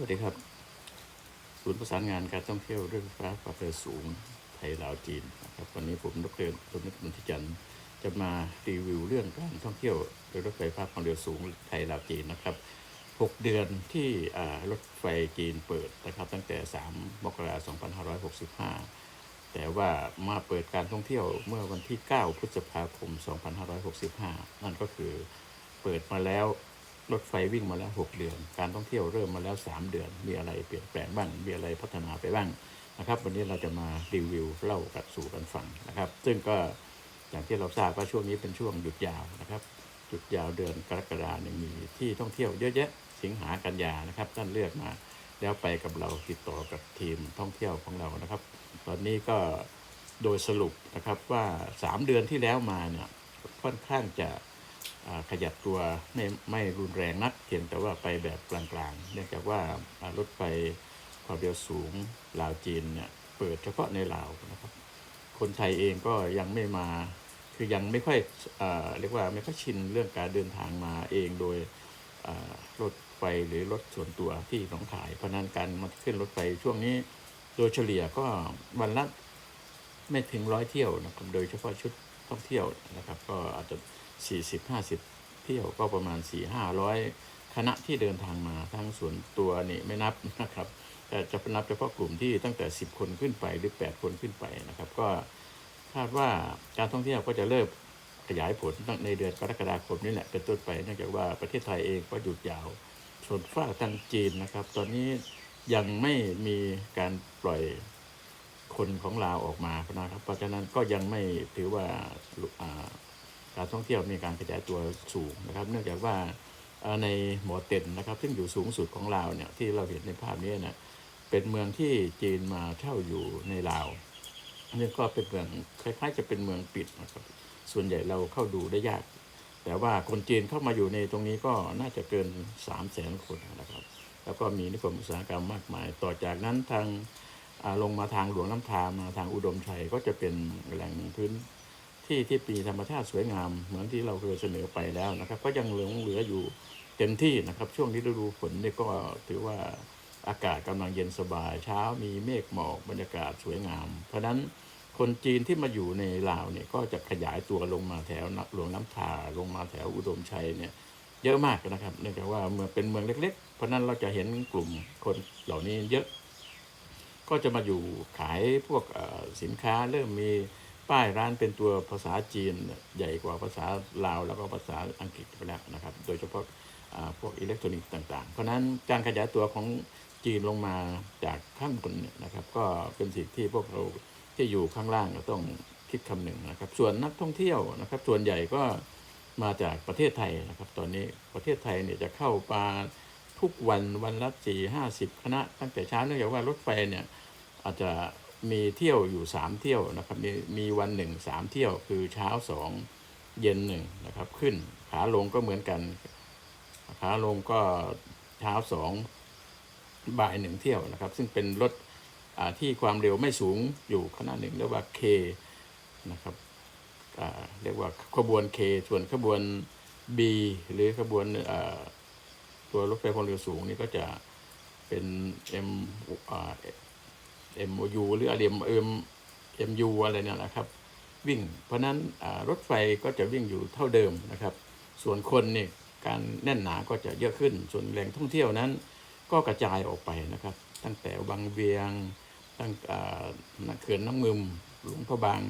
วัสดีครับ ศูนย์ประสานงานการท่องเที่ยวเรื่องไฟฟ้าความเร็วสูงไทยลาวจีนนะครับวันนี้ผมดรตุนิตมุนทิจันจะมารีวิวเรื่องการท่องเที่ยวโดยรถไฟฟ้าความเร็วสูงไทยลาวจีนนะครับ 6 เดือนที่รถไฟจีนเปิดนะครับ ตั้งแต่ 3 มกราคม 2565 แต่ว่ามาเปิดการท่องเที่ยวเมื่อวันที่ 9 พฤษภาคม 2565 นั่นก็คือเปิดมาแล้ว รถไฟวิ่งมาแล้ว 6 เดือน การท่องเที่ยวเริ่มมาแล้ว 3 เดือน มีอะไรเปลี่ยนแปลงบ้าง มีอะไรพัฒนาไปบ้างนะครับ วันนี้เราจะมารีวิวเล่ากับสู่กันฟังนะครับ ซึ่งก็อย่างที่เราทราบว่าช่วงนี้เป็นช่วงหยุดยาวนะครับ หยุดยาวเดือนกรกฎาเนี่ยมีที่ท่องเที่ยวเยอะแยะ สิงหากันยานะครับ ท่านเลือกมาแล้วไปกับเราติดต่อกับทีมท่องเที่ยวของเรานะครับ ตอนนี้ก็โดยสรุปนะครับว่า 3 เดือนที่แล้วมาเนี่ยค่อนข้างจะ ขยับตัวไม่ไม่รุนแรงนักเพียงแต่ว่าไปแบบกลางๆ เนื่องจากว่ารถไฟความเร็วสูงลาวจีนเนี่ยเปิดเฉพาะในลาวนะครับ คนไทยเองก็ยังไม่มาคือยังไม่ค่อยเอเรียกว่าไม่ค่อยชินเรื่องการเดินทางมาเองโดยรถไฟหรือรถส่วนตัวที่หนองขาย เพราะนั้นการมาขึ้นรถไฟช่วงนี้โดยเฉลี่ยก็วันละไม่ถึงร้อยเที่ยวนะครับโดยเฉพาะชุดท่องเที่ยวนะครับ ก็อาจจะ 40 50เที่ยวก็ประมาณ4 500คณะที่เดินทางมาทั้งส่วนตัวนี่ไม่นับนะครับแต่จะนับเฉพาะกลุ่มที่ตั้งแต่ 10 คนขึ้นไปหรือ 8 คนขึ้นไปนะครับ ก็คาดว่าการท่องเที่ยวก็จะเริ่มขยายผลตั้งในเดือนกรกฎาคมนี่แหละเป็นต้นไปเนื่องจากว่าประเทศไทยเองก็หยุดยาว ส่วนฝ้าทางจีนนะครับ ตอนนี้ยังไม่มีการปล่อยคนของลาวออกมานะครับ เพราะฉะนั้นก็ยังไม่ถือว่าอ่า การท่องเที่ยวมีการขยายตัวสูงนะครับ เนื่องจากว่าในหมอเต็นนะครับ ซึ่งอยู่สูงสุดของลาวเนี่ยที่เราเห็นในภาพนี้เนี่ยเป็นเมืองที่จีนมาเช่าอยู่ในลาวนี่ก็เป็นเมืองคล้ายๆ จะเป็นเมืองปิดนะครับส่วนใหญ่เราเข้าดูได้ยาก แต่ว่าคนจีนเข้ามาอยู่ในตรงนี้ก็น่าจะเกิน3 0 0แสนคนนะครับ แล้วก็มีนิคมอุตสาหกรรมมากมาย ต่อจากนั้นทางลงมาทางหลวงน้ำทามาทางอุดมชัยก็จะเป็นแหล่งพื้น ที่ที่ปีธรรมชาติสวยงาม เหมือนที่เราเคยเสนอไปแล้วนะครับ ก็ยังเหลือเหลืออยู่เต็มที่นะครับ ช่วงนี้ฤดูฝนนี่ก็ถือว่าอากาศกำลังเย็นสบาย เช้ามีเมฆหมอกบรรยากาศสวยงาม เพราะฉะนั้นคนจีนที่มาอยู่ในลาวเนี่ยก็จะขยายตัวลงมาแถวหลวงน้ำทาลงมาแถวอุดมชัยเนี่ยเยอะมากนะครับเนื่องจากว่าเมืองเป็นเมืองเล็ก ๆ เพราะฉะนั้นเราจะเห็นกลุ่มคนเหล่านี้เยอะ ก็จะมาอยู่ขายพวกสินค้าเริ่มมี ป้ายร้านเป็นตัวภาษาจีนใหญ่กว่าภาษาลาวแล้วก็ภาษาอังกฤษไปแล้วนะครับ โดยเฉพาะพวกอิเล็กทรอนิกส์ต่าง ๆ เพราะนั้นการขยายตัวของจีนลงมาจากข้างบนเนี่ยนะครับ ก็เป็นสิ่งที่พวกเราที่อยู่ข้างล่างก็ต้องคิดคำหนึ่งนะครับ ส่วนนักท่องเที่ยวนะครับ ส่วนใหญ่ก็มาจากประเทศไทยนะครับ ตอนนี้ประเทศไทยเนี่ยจะเข้ามาทุกวันวันละสี่ห้าสิบคณะ ตั้งแต่เช้าเนื่องจากว่ารถไฟเนี่ยอาจจะ มีเที่ยวอยู่สามเที่ยวนะครับมีมีวันหนึ่งสามเที่ยวคือเช้าสองเย็นหนึ่งนะครับขึ้นขาลงก็เหมือนกัน ขาลงก็เช้าสองบ่ายหนึ่งเที่ยวนะครับ ซึ่งเป็นรถที่ความเร็วไม่สูงอยู่ขนาดหนึ่งเรียกว่า K นะครับเรียกว่าขบวน K ส่วนขบวน B หรือขบวนตัวรถไฟความเร็วสูงนี่ก็จะเป็น M อ่า MOU หรืออะไร M MU อะไรเนี่ยนะครับ วิ่ง เพราะนั้นรถไฟก็จะวิ่งอยู่เท่าเดิมนะครับ ส่วนคนเนี่ยการแน่นหนาก็จะเยอะขึ้น ส่วนแหล่งท่องเที่ยวนั้น ก็กระจายออกไปนะครับ ตั้งแต่บางเวียง ตั้งอาเขื่อนน้ำมึมหลวงพระบาง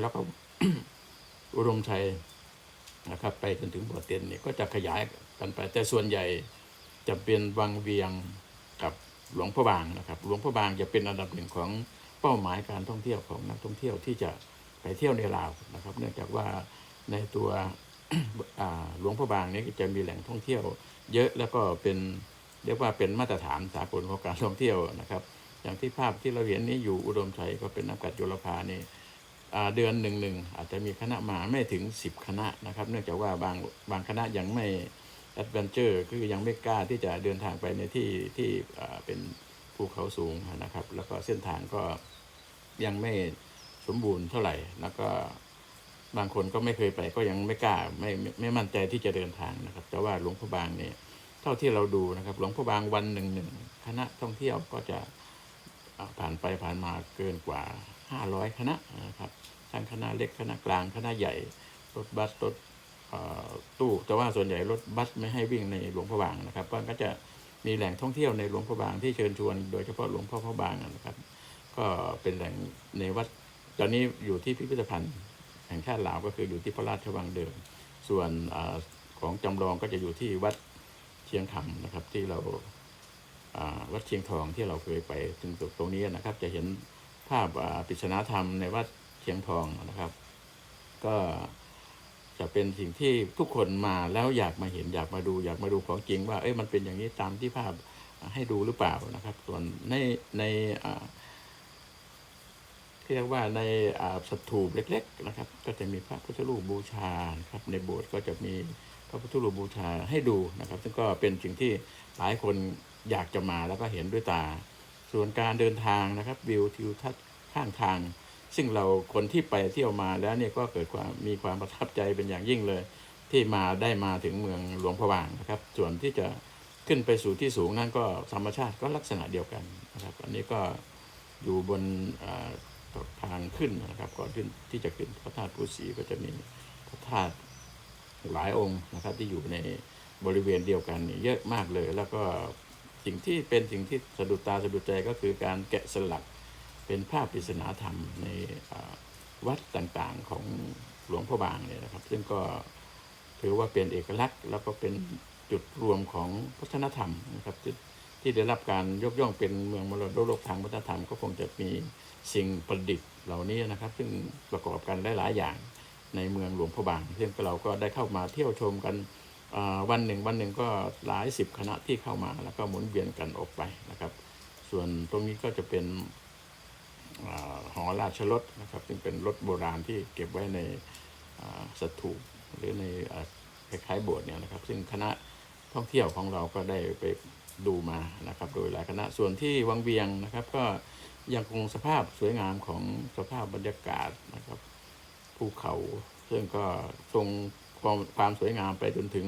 แล้วก็อุดมชัยนะครับ ไปจนถึงบ่อเต็นเนี่ยก็จะขยายกันไป แต่ส่วนใหญ่จะเป็นบางเวียงกับ หลวงพระบางนะครับ หลวงพระบางจะเป็นอันดับหนึ่งของเป้าหมายการท่องเที่ยวของนักท่องเที่ยวที่จะไปเที่ยวในลาวนะครับ เนื่องจากว่าในตัวหลวงพระบางนี้จะมีแหล่งท่องเที่ยว เยอะแล้วก็เป็นเรียกว่าเป็นมาตรฐานสากลของการท่องเที่ยวนะครับ อย่างที่ภาพที่เราเห็นนี้อยู่อุดมชัยก็เป็นน้ำกัดโยลภานี่เดือนหนึ่งหนึ่งอาจจะมีคณะมาไม่ถึง 10 คณะนะครับ เนื่องจากว่าบางบางคณะยังไม่ แอดเวนเจอร์คือยังไม่กล้าที่จะเดินทางไปในที่ที่เป็นภูเขาสูงนะครับ แล้วก็เส้นทางก็ยังไม่สมบูรณ์เท่าไหร่ แล้วก็บางคนก็ไม่เคยไปก็ยังไม่กล้าไม่ไม่ไม่มั่นใจที่จะเดินทางนะครับ แต่ว่าหลวงพระบางเนี่ยเท่าที่เราดูนะครับ หลวงพระบางวันหนึ่งหนึ่งคณะท่องเที่ยวก็จะผ่านไปผ่านมาเกินกว่า 500 คณะนะครับทั้งคณะเล็กคณะกลางคณะใหญ่รถบัสรถ ตู้แต่ว่าส่วนใหญ่รถบัสไม่ให้วิ่งในหลวงพระบางนะครับก็จะมีแหล่งท่องเที่ยวในหลวงพระบางที่เชิญชวนโดยเฉพาะหลวงพ่อพระบางนะครับ ก็เป็นแหล่งในวัดตอนนี้อยู่ที่พิพิธภัณฑ์แห่งชาติลาวก็คืออยู่ที่พระราชวังเดิม ส่วนอของจำลองก็จะอยู่ที่วัดเชียงคำนะครับ ที่เราวัดเชียงทองที่เราเคยไปถึงตรงนี้นะครับ จะเห็นภาพปริศนาธรรมในวัดเชียงทองนะครับ ก็ จะเป็นสิ่งที่ทุกคนมาแล้วอยากมาเห็นอยากมาดู อยากมาดูของจริง ว่าเอ้ยมันเป็นอย่างนี้ตามที่ภาพให้ดูหรือเปล่านะครับ ส่วนในในอ่เรียกว่าในอ่าสถูปเล็ก ๆ นะครับ ก็จะมีพระพุทธรูปบูชาครับ ในโบสถ์ก็จะมีพระพุทธรูปบูชาให้ดูนะครับ ซึ่งก็เป็นสิ่งที่หลายคนอยากจะมาแล้วก็เห็นด้วยตา ส่วนการเดินทางนะครับวิวทิวทัศน์ข้างทาง ซึ่งเราคนที่ไปเที่ยวมาแล้วเนี่ยก็เกิดความมีความประทับใจเป็นอย่างยิ่งเลย ที่มาได้มาถึงเมืองหลวงพระบางนะครับ ส่วนที่จะขึ้นไปสู่ที่สูงนั่นก็ธรรมชาติก็ลักษณะเดียวกันนะครับ อันนี้ก็อยู่บนอ่าทางขึ้นนะครับ ก่อนขึ้นที่จะขึ้นพระธาตุปูศรีก็จะมีพระธาตุหลายองค์นะครับ ที่อยู่ในบริเวณเดียวกันเนี่ยเยอะมากเลย แล้วก็สิ่งที่เป็นสิ่งที่สะดุดตาสะดุดใจก็คือการแกะสลัก เป็นภาพปริศนาธรรมในวัดต่างๆของหลวงพ่อบางเนี่ยนะครับ ซึ่งก็ถือว่าเป็นเอกลักษณ์ แล้วก็เป็นจุดรวมของวัฒนธรรมนะครับที่ที่ได้รับการยกย่องเป็นเมืองมรดกโลกทางวัฒนธรรม ก็คงจะมีสิ่งประดิษฐ์เหล่านี้นะครับ ซึ่งประกอบกันหลายๆอย่างในเมืองหลวงพระบางซึ่งเราก็ได้เข้ามาเที่ยวชมกันวันหนึ่งวันหนึ่งก็หลายสิบคณะที่เข้ามาแล้วก็หมุนเวียนกันออกไปนะครับ ส่วนตรงนี้ก็จะเป็น หอราชรถนะครับซึ่งเป็นรถโบราณที่เก็บไว้ในสถูปหรือในอคล้ายๆโบสถ์เนี่ยนะครับ ซึ่งคณะท่องเที่ยวของเราก็ได้ไปดูมานะครับ โดยหลายคณะส่วนที่วังเวียงนะครับ ก็ยังคงสภาพสวยงามของสภาพบรรยากาศนะครับภูเขาซึ่งก็ทรงความความสวยงามไปจนถึง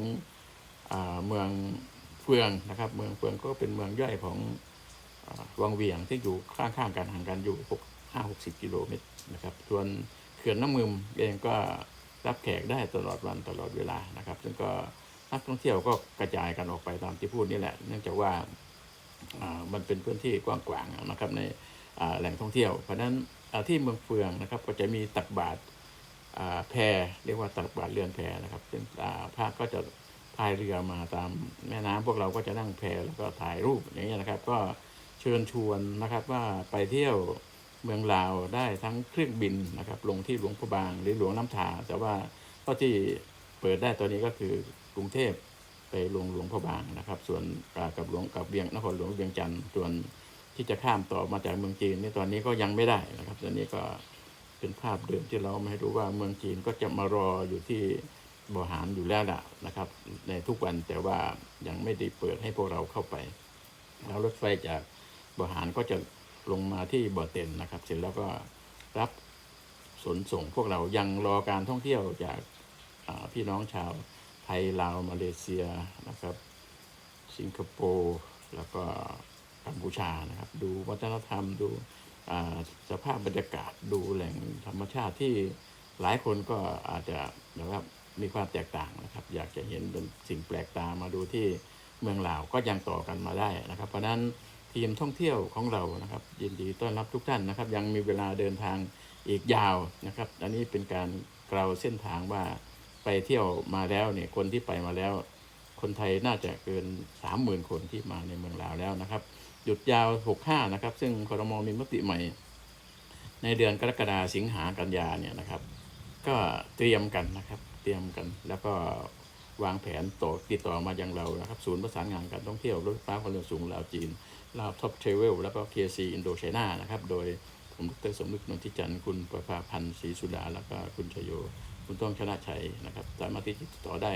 เมืองเฟืองนะครับ เมืองเฟืองก็เป็นเมืองย่อยของ วังเวียงที่อยู่ข้างๆกันห่างกันอยู่หกห้าหกสิบกิโลเมตรนะครับ ส่วนเขื่อนน้ำมึมเองก็รับแขกได้ตลอดวันตลอดเวลานะครับ ซึ่งก็นักท่องเที่ยวก็กระจายกันออกไปตามที่พูดนี่แหละ เนื่องจากว่ามันเป็นพื้นที่กว้างขวางนะครับในแหล่งท่องเที่ยว เพราะนั้นที่เมืองเฟืองนะครับก็จะมีตักบาตรแพเรียกว่าตักบาตรเรือนแพนะครับซึ่งอ่าพระก็จะพายเรือมาตามแม่น้ำพวกเราก็จะนั่งแพแล้วก็ถ่ายรูปอย่างเงี้ยนะครับ ก็ เชิญชวนนะครับว่าไปเที่ยวเมืองลาวได้ทั้งเครื่องบินนะครับลงที่หลวงพระบางหรือหลวงน้ำทาแต่ว่าก็ที่เปิดได้ตอนนี้ก็คือกรุงเทพไปลงหลวงพระบางนะครับ ส่วนกับหลวงกับเวียงนครหลวงเวียงจันทร์ส่วนที่จะข้ามต่อมาจากเมืองจีนนี่ตอนนี้ก็ยังไม่ได้นะครับตอนนี้ก็เป็นภาพเดิมที่เราไมาให้ว่าเมืองจีนก็จะมารออยู่ที่บ่อหารอยู่แล้วละนะครับ ในทุกวันแต่ว่ายังไม่ได้เปิดให้พวกเราเข้าไปแล้วรถไฟจาก บ่อหารก็จะลงมาที่บ่อเต็นนะครับ เสร็จแล้วก็รับสนส่งพวกเรายังรอการท่องเที่ยวจากาพี่น้องชาวไทยลาวมาเลเซียนะครับ สิงคโปร์แล้วก็กัมพูชานะครับ ดูวัฒนธรรมดูสภาพบรรยากาศดูแหล่งธรรมชาติที่หลายคนก็อาจจะนะครับมีความแตกต่างนะครับ อยากจะเห็นเป็นสิ่งแปลกตามาดูที่เมืองลาวก็ยังต่อกันมาได้นะครับ เพราะนั้น ทีมท่องเที่ยวของเรานะครับ ยินดีต้อนรับทุกท่านนะครับ ยังมีเวลาเดินทางอีกยาวนะครับ อันนี้เป็นการกล่าวเส้นทางว่าไปเที่ยวมาแล้วเนี่ยคนที่ไปมาแล้ว คนไทยน่าจะเกินสามหมื่นคนที่มาในเมืองลาวแล้วนะครับ หยุดยาว 65 นะครับ ซึ่งคอรมอมีมติใหม่ ในเดือนกรกฎาสิงหากันยาเนี่ยนะครับ ก็เตรียมกันนะครับ เตรียมกันแล้วก็ วางแผนต่อติดต่อมาอย่างเรานะครับศูนย์ประสานงานการท่องเที่ยวรถไฟฟ้าความเร็วสูงลาวจีนลาวท็อปเทรเวลแล้วก็เคซีอินโดไชน่านะครับ โดยผมดรสมนึกนนทิจันทร์คุณประภาพันธ์ศรีสุดา แล้วก็คุณชโย คุณต้องชนะชัยนะครับ สามารถที่ติดต่อได้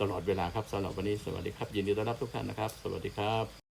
ตลอดเวลาครับสำหรับวันนี้สวัสดีครับ ยินดีต้อนรับทุกท่านนะครับ สวัสดีครับ